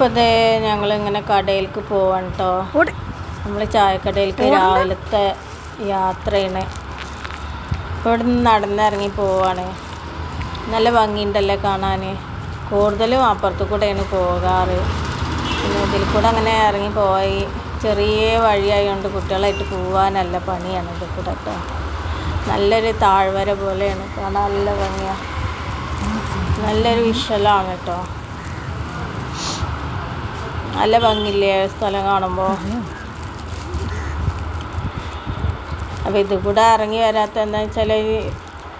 അപ്പോൾ ഞങ്ങൾ ഞങ്ങളിങ്ങനെ കടയിലേക്ക് പോവാണ് കേട്ടോ നമ്മൾ ചായക്കടയിലേക്ക് രാവിലത്തെ യാത്രയാണ്. ഇപ്പോൾ ഇവിടെ നിന്ന് നടന്നിറങ്ങി പോവാണ്. നല്ല ഭംഗിയുണ്ടല്ലേ കാണാൻ കൂടുതലും അപ്പുറത്ത് കൂടെയാണ് പോകാറ്. പിന്നെ ഇതിൽ കൂടെ അങ്ങനെ ഇറങ്ങി പോയി. ചെറിയ വഴിയായതുകൊണ്ട് കുട്ടികളായിട്ട് പോവാനല്ല പണിയാണ് ഇതിൽ കൂടെ കേട്ടോ നല്ലൊരു താഴ്വര പോലെയാണ്. കാണാൻ നല്ല ഭംഗിയാണ് നല്ലൊരു വിഷ്വലാണ് കേട്ടോ നല്ല ഭംഗിയില്ലേ സ്ഥലം കാണുമ്പോൾ അപ്പോൾ ഇത് കൂടെ ഇറങ്ങി വരാത്ത എന്താ വെച്ചാൽ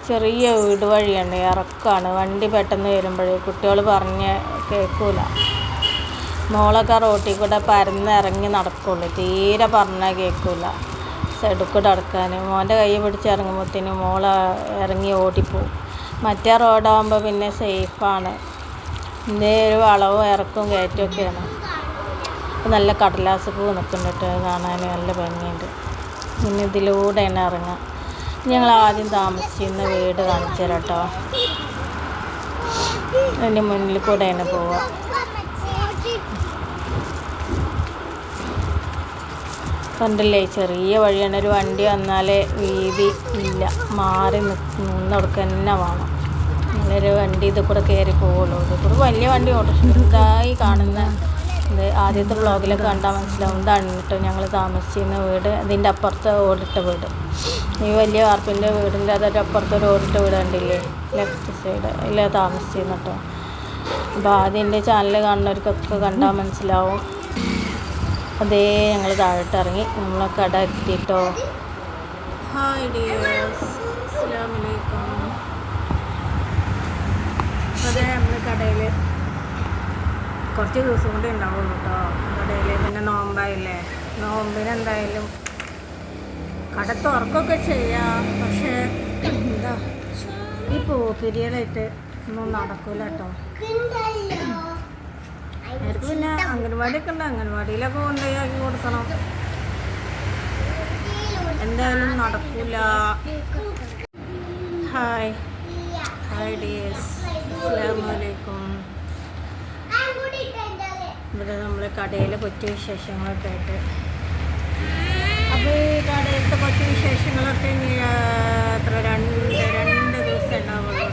ചെറിയ വീട് വഴിയാണ് ഇറക്കാണ്. വണ്ടി പെട്ടെന്ന് വരുമ്പോഴേ കുട്ടികൾ പറഞ്ഞ് കേൾക്കൂല മോളൊക്കെ റോട്ടിൽ കൂടെ പരന്ന് ഇറങ്ങി നടക്കുള്ളൂ. തീരെ പറഞ്ഞാൽ കേൾക്കൂല സൈഡിൽ കൂടെ മോന്റെ കൈ പിടിച്ച് ഇറങ്ങുമ്പോഴത്തേനും മോൾ ഇറങ്ങി ഓടിപ്പോവും. മറ്റേ റോഡാകുമ്പോൾ പിന്നെ സേഫാണ് എന്തേ ഒരു വളവും ഇറക്കും കയറ്റമൊക്കെയാണ് നല്ല കടലാസ് പൂ നിൽക്കുന്നുണ്ട്. കാണാൻ നല്ല ഭംഗിയുണ്ട്. പിന്നെ ഇതിലൂടെ തന്നെ ഇറങ്ങാം. ഞങ്ങൾ ആദ്യം താമസിച്ചിരുന്ന വീട് കാണിച്ചു തരാം കേട്ടോ. അതിന്റെ മുന്നിൽ കൂടെ തന്നെ പോവാം. കണ്ടില്ലേ ചെറിയ വഴിയാണ്. ഒരു വണ്ടി വന്നാലേ വീതി ഇല്ല. മാറി നിന്നവർക്ക് തന്നെ വേണം. നല്ലൊരു വണ്ടി ഇത് കൂടെ കയറി പോവുള്ളൂ. ഇത് കൂടെ വലിയ വണ്ടി ഓട്ടോറിക്ഷ ഇതായി കാണുന്ന ഇത് ആദ്യത്തെ ബ്ലോഗിലൊക്കെ കണ്ടാൽ മനസ്സിലാവും ഇതാണ് കേട്ടോ ഞങ്ങൾ താമസിച്ചിരുന്ന വീട്. അതിന്റെ അപ്പുറത്ത് ഓടിട്ട വീട്. ഈ വലിയ വാർപ്പിന്റെ വീടിന്റെ അതിന്റെ അപ്പുറത്ത് ഒരു ഓടിട്ട വീട് കണ്ടില്ലേ? ലെഫ്റ്റ് സൈഡ് ഇല്ല താമസിച്ചിരുന്നു കേട്ടോ. അപ്പോൾ ആദ്യം എന്റെ ചാനൽ കാണുന്നവർക്കൊക്കെ കണ്ടാൽ മനസ്സിലാവും. അതേ ഞങ്ങൾ താഴോട്ട് ഇറങ്ങി. നമ്മളെ കട എത്തിയിട്ടോ ഹായ് അതെ നമ്മൾ കടയിൽ കുറച്ച് ദിവസം കൂടെ ഉണ്ടാവുള്ളൂ കേട്ടോ കടയിൽ പിന്നെ നോമ്പായില്ലേ. നോമ്പിന് എന്തായാലും കട തുറക്കൊക്കെ ചെയ്യാം. പക്ഷേ എന്താ ഈ പോക്കിരികളായിട്ട് ഒന്നും നടക്കൂല കേട്ടോ അവർക്ക് പിന്നെ അംഗൻവാടിയൊക്കെ ഉണ്ട്. അംഗൻവാടിയിലൊക്കെ കൊണ്ടുപോയി കൊടുക്കണം. എന്തായാലും നടക്കൂല. ഹായ്. Hi dears. അസ്സാമലൈക്കും ഇവിടെ നമ്മൾ കടയിലെ കൊച്ചു വിശേഷങ്ങളൊക്കെ ആയിട്ട്. അപ്പോൾ ഈ കടയിലത്തെ കൊച്ചു വിശേഷങ്ങളൊക്കെ എത്ര രണ്ട് രണ്ട് ദിവസം ഉണ്ടാവുള്ളൂ.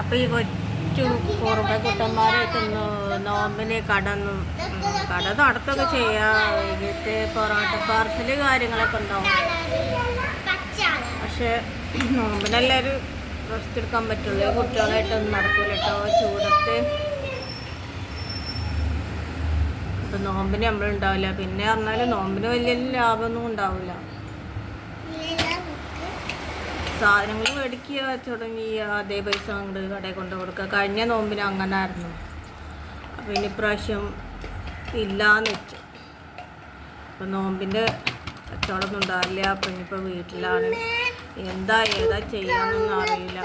അപ്പോൾ ഈ കൊച്ചു കുറുമ്പ കുട്ടന്മാരായിട്ട് നോമ്പിന് കടന്നും കട നടത്തൊക്കെ ചെയ്യാം. വൈകിട്ട് പൊറോട്ട പാർസൽ കാര്യങ്ങളൊക്കെ ഉണ്ടാവും പക്ഷെ നോമ്പിനെല്ലാവരും റെസ്റ്റ് എടുക്കാൻ പറ്റുള്ളൂ. കുട്ടികളായിട്ടൊന്നും നടക്കൂല കേട്ടോ ചൂടത്ത്. അപ്പൊ നോമ്പിന് നമ്മളുണ്ടാവില്ല. പിന്നെ പറഞ്ഞാൽ നോമ്പിന് വലിയ ലാഭമൊന്നും ഉണ്ടാവില്ല. സാധനങ്ങൾ മേടിക്കുക തുടങ്ങി അതേ പൈസ അങ്ങോട്ട് കടയിൽ കൊണ്ട് കൊടുക്കുക. കഴിഞ്ഞ നോമ്പിന് അങ്ങനെ ആയിരുന്നു ഇനി ഇപ്രാവശ്യം ഇല്ലാന്ന് വെച്ചു. അപ്പം നോമ്പിന്റെ കച്ചവടമൊന്നും ഉണ്ടാവില്ല. അപ്പം വീട്ടിലാണ്. എന്താ ഏതാ ചെയ്യാന്നൊന്നും അറിയില്ല.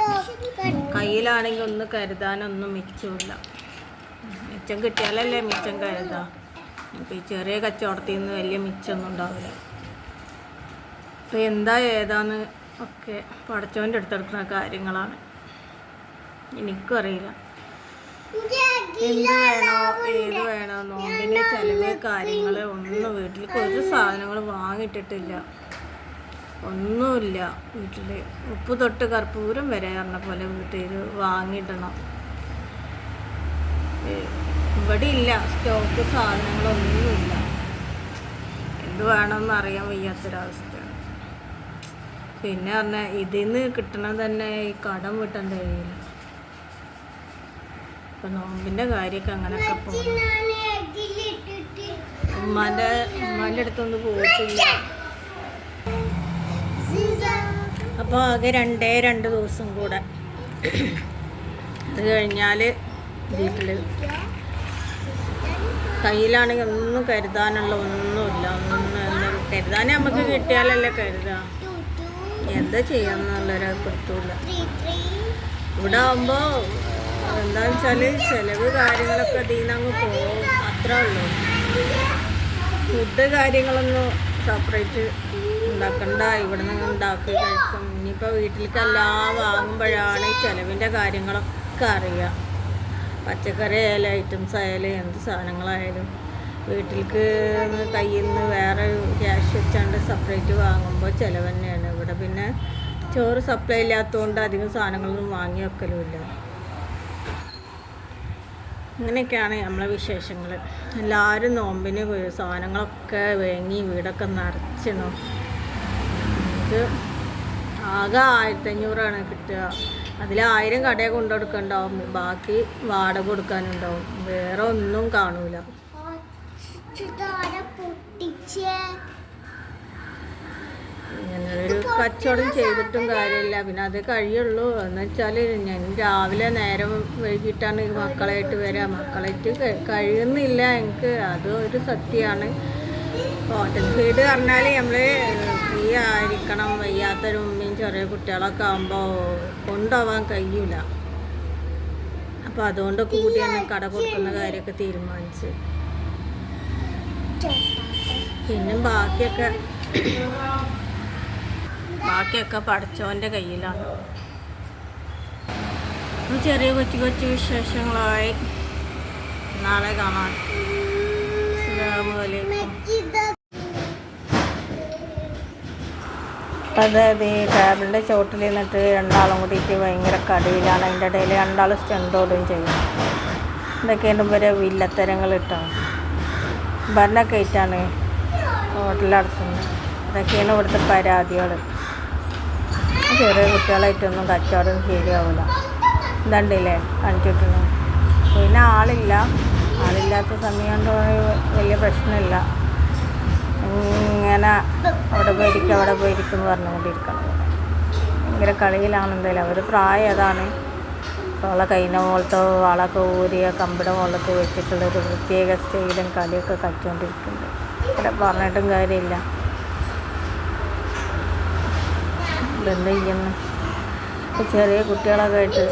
കയ്യിലാണെങ്കിൽ ഒന്ന് കരുതാനൊന്നും മിച്ചമില്ല. മിച്ചം കിട്ടിയാലല്ലേ മിച്ചം കരുതാം. ഇപ്പം ഈ ചെറിയ കച്ചവടത്തിൽ നിന്ന് വലിയ മിച്ചമൊന്നും ഉണ്ടാവില്ല. അപ്പം എന്താ ഏതാന്ന് ഒക്കെ പടച്ചവന്റെ അടുത്തെടുക്കുന്ന കാര്യങ്ങളാണ്. എനിക്കും അറിയില്ല. എന്ത് വേണോ ഏത് വേണോ നോമ്പിന് ചെലവ് കാര്യങ്ങൾ ഒന്നും വീട്ടിലേക്ക് ഒരു സാധനങ്ങൾ വാങ്ങിയിട്ടിട്ടില്ല. ഒന്നുമില്ല വീട്ടിൽ ഉപ്പ് തൊട്ട് കർപ്പൂരം വരെ പറഞ്ഞ പോലെ വീട്ടിൽ വാങ്ങിയിടണം. ഏ, ഇവിടെ ഇല്ല. സ്റ്റോക്ക് സാധനങ്ങളൊന്നുമില്ല. എന്ത് വേണമെന്ന് അറിയാൻ വയ്യാത്തൊരവസ്ഥയാണ് പിന്നെ പറഞ്ഞാൽ ഇതിൽ നിന്ന് കിട്ടണത് തന്നെ ഈ കടം വീട്ടേണ്ട കയ്യിൽ ഇപ്പം നോമ്പിന്റെ കാര്യമൊക്കെ അങ്ങനെയൊക്കെ പോകും ഉമ്മാന്റെ ഉമ്മാന്റെ അടുത്തൊന്നും പോയിട്ടില്ല അപ്പൊ ആകെ രണ്ടേ രണ്ട് ദിവസം കൂടെ. അത് കഴിഞ്ഞാൽ വീട്ടിൽ കയ്യിലാണെങ്കിൽ ഒന്നും കരുതാനുള്ള ഒന്നുമില്ല. ഒന്നും കരുതാൻ നമുക്ക് കിട്ടിയാലല്ലേ കരുതാ. എന്താ ചെയ്യാന്നുള്ളൊരു പിടുത്തമില്ല ഇവിടെ ആകുമ്പോൾ എന്താന്ന് വെച്ചാൽ ചിലവ് കാര്യങ്ങളൊക്കെ അതിൽ നിന്ന് അങ്ങ് പോകും. അത്രേ ഉള്ളൂ. ഫുഡ് കാര്യങ്ങളൊന്നും സെപ്പറേറ്റ് ഉണ്ടാക്കണ്ട. ഇവിടെ നിന്ന് ഉണ്ടാക്കി കഴിക്കും. ഇനിയിപ്പോൾ വീട്ടിലേക്ക് എല്ലാം വാങ്ങുമ്പോഴാണ് ചിലവിന്റെ കാര്യങ്ങളൊക്കെ അറിയുക പച്ചക്കറി ആയാലും ഐറ്റംസ് ആയാലും എന്ത് സാധനങ്ങളായാലും വീട്ടിലേക്ക് കയ്യിൽ നിന്ന് വേറെ ക്യാഷ് വെച്ചാണ്ട് സെപ്പറേറ്റ് വാങ്ങുമ്പോൾ ചിലവ് തന്നെയാണ്. ഇവിടെ പിന്നെ ചോറ് സപ്ലൈ ഇല്ലാത്തതുകൊണ്ട് അധികം സാധനങ്ങളൊന്നും വാങ്ങി വെക്കലുമില്ല ഇങ്ങനെയൊക്കെയാണ് നമ്മളെ വിശേഷങ്ങൾ എല്ലാവരും നോമ്പിന് സാധനങ്ങളൊക്കെ വേങ്ങി വീടൊക്കെ നിറച്ചിണു നമുക്ക് ആകെ ആയിരത്തഞ്ഞൂറാണ് കിട്ടുക. അതിൽ ആയിരം കടയെ കൊണ്ടുകൊടുക്കണ്ടാവും ബാക്കി വാടക കൊടുക്കാനുണ്ടാവും. വേറെ ഒന്നും കാണൂല. ഒരു കച്ചവടം ചെയ്തിട്ടും കാര്യമില്ല. പിന്നെ അത് കഴിയുള്ളൂ. എന്ന് വെച്ചാൽ ഞാൻ രാവിലെ നേരം വൈകിട്ടാണ് മക്കളായിട്ട് വരിക മക്കളായിട്ട് കഴിയുന്നില്ല എനിക്ക്. അത് ഒരു സത്യമാണ്. കോട്ടൺ ഫീഡ് പറഞ്ഞാൽ നമ്മൾ ഫ്രീ ആയിരിക്കണം. വയ്യാത്തൊരു ഉമ്മയും ചെറിയ കുട്ടികളൊക്കെ ആകുമ്പോൾ കൊണ്ടുപോകാൻ കഴിയൂല. അപ്പോൾ അതുകൊണ്ടൊക്കെ കൂടിയാണ് കട കൊടുക്കുന്ന കാര്യമൊക്കെ തീരുമാനിച്ച്. പിന്നെ ബാക്കിയൊക്കെ ബാക്കിയൊക്കെ പഠിച്ചവന്റെ കയ്യിലാണ്. ചെറിയ കൊച്ചു കൊച്ചു വിശേഷങ്ങളായി. നാളെ കാണാം. അതായത് ഈ ടേബിളിന്റെ ചോട്ടിൽ നിന്നിട്ട് രണ്ടാളും കൂടിയിട്ട് ഭയങ്കര കടിയിലാണ്. അതിന്റെ ഇടയിൽ രണ്ടാൾ സ്റ്റെൻഡോടും ചെയ്യും. ഇതൊക്കെയാണ് ഇവരെ വില്ലത്തരങ്ങൾ ഇട്ടാണ് ഭരണ കയറ്റാണ് ഹോട്ടൽ നടത്തുന്നത്. ഇതൊക്കെയാണ് ഇവിടുത്തെ പരാതികൾ. ചെറിയ കുട്ടികളായിട്ടൊന്നും കച്ചവടം ശരിയാവില്ല ഇതണ്ടില്ലേ കാണിച്ചിട്ടുണ്ട് പിന്നെ ആളില്ല. ആളില്ലാത്ത സമയം വലിയ പ്രശ്നമില്ല. ഇങ്ങനെ അവിടെ പോയിരിക്കും അവിടെ പോയിരിക്കും എന്ന് പറഞ്ഞുകൊണ്ടിരിക്കണം. ഭയങ്കര കളിയിലാണ് എന്തായാലും. അവർ പ്രായം അതാണ്. അവളെ കൈന പോലത്തെ വളമൊക്കെ ഊരിയ കമ്പിട മുകളിലൊക്കെ വെച്ചിട്ടുള്ളൊരു പ്രത്യേക സ്റ്റൈലും കളിയൊക്കെ കളിച്ചുകൊണ്ടിരിക്കുന്നുണ്ട് ഇവിടെ പറഞ്ഞിട്ടും കാര്യമില്ല. ഇതെന്ത് ചെയ്യുന്നു? ഇപ്പോൾ ചെറിയ കുട്ടികളൊക്കെ ആയിട്ട്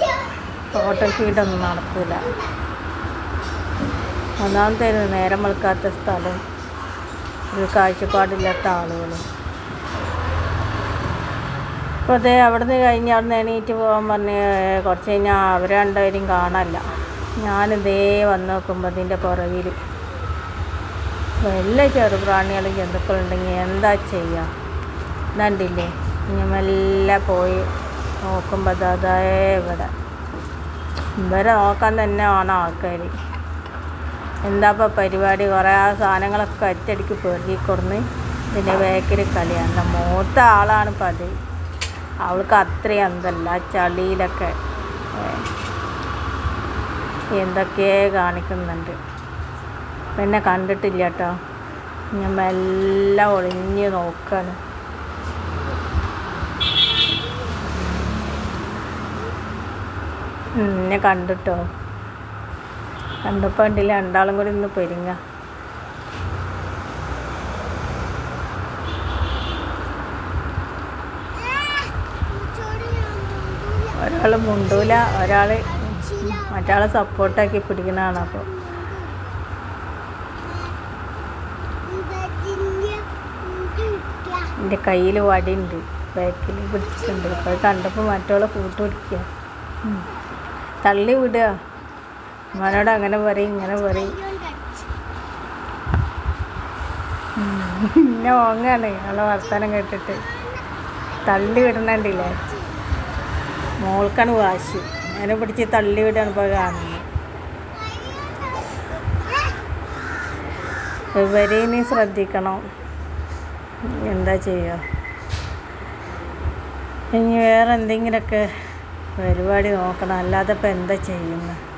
ഫോട്ടോ ഫീഡൊന്നും നടക്കില്ല ഒന്നാമത്തെ നേരം വെളുക്കാത്ത സ്ഥലം ഒരു കാഴ്ചപ്പാടില്ലാത്ത ആളുകളും. ഇപ്പോൾ അതേ അവിടെ നിന്ന് കഴിഞ്ഞ് അവിടെ നിന്ന് എണീറ്റ് പോകാൻ പറഞ്ഞ് കുറച്ച് കഴിഞ്ഞാൽ അവർ രണ്ടുപേരും കാണാനില്ല. ഞാനിതേ വന്ന് നോക്കുമ്പോൾ അതിന്റെ പുറകിൽ വല്ല ചെറുപ്രാണികളും ജന്തുക്കളുണ്ടെങ്കിൽ എന്താ ചെയ്യുക ഇതണ്ടില്ലേ? ഇനി മെല്ലെ പോയി നോക്കുമ്പോൾ ദാ അതേ ഇവിടെ. ഇവരെ നോക്കാൻ തന്നെ ആണ് ആൾക്കാർ എന്താ ഇപ്പോൾ പരിപാടി? കുറേ ആ സാധനങ്ങളൊക്കെ ഒറ്റയടിക്ക് പെറുകി കൊടുന്ന് ഇതിന്റെ ബേക്കിൽ കളിയാണ്. എന്റെ മൂത്ത ആളാണ് ഇപ്പം അത്. അവൾക്ക് അത്രയും എന്തല്ല ചളിയിലൊക്കെ എന്തൊക്കെയേ കാണിക്കുന്നുണ്ട്. പിന്നെ കണ്ടിട്ടില്ല കേട്ടോ. ഞാൻ മെല്ലെ ഒളിഞ്ഞ് നോക്കാണ്. എന്നെ കണ്ടിട്ടോ. കണ്ടപ്പോൾ കണ്ടില്ല രണ്ടാളും കൂടി ഇന്ന് പെരുങ്ങ. ഒരാൾ മുണ്ടൂല ഒരാൾ മറ്റാളെ സപ്പോർട്ടാക്കി പിടിക്കുന്നതാണ് അപ്പോൾ എന്റെ കയ്യിൽ വടിയുണ്ട് ബാക്കിൽ പിടിച്ചിട്ടുണ്ട്. അപ്പോൾ കണ്ടപ്പോൾ മറ്റോളെ കൂട്ടുപിടിക്കുക. തള്ളി വിടുക. മനോട് അങ്ങനെ പറയും ഇങ്ങനെ പറയും. പിന്നെ ഓങ്ങാണ്. അവളെ വർത്തമാനം കേട്ടിട്ട്. തള്ളി വിടണണ്ടില്ലേ? മോൾക്കാണ് വാശി. അതിനെ പിടിച്ച് തള്ളി വിടാണ് ഇപ്പോൾ കാണുന്നത്. ഇവരെ ഇനി ശ്രദ്ധിക്കണം. എന്താ ചെയ്യുക ഇനി വേറെ എന്തെങ്കിലുമൊക്കെ പരിപാടി നോക്കണം. അല്ലാതെ ഇപ്പം എന്താ ചെയ്യുന്നത്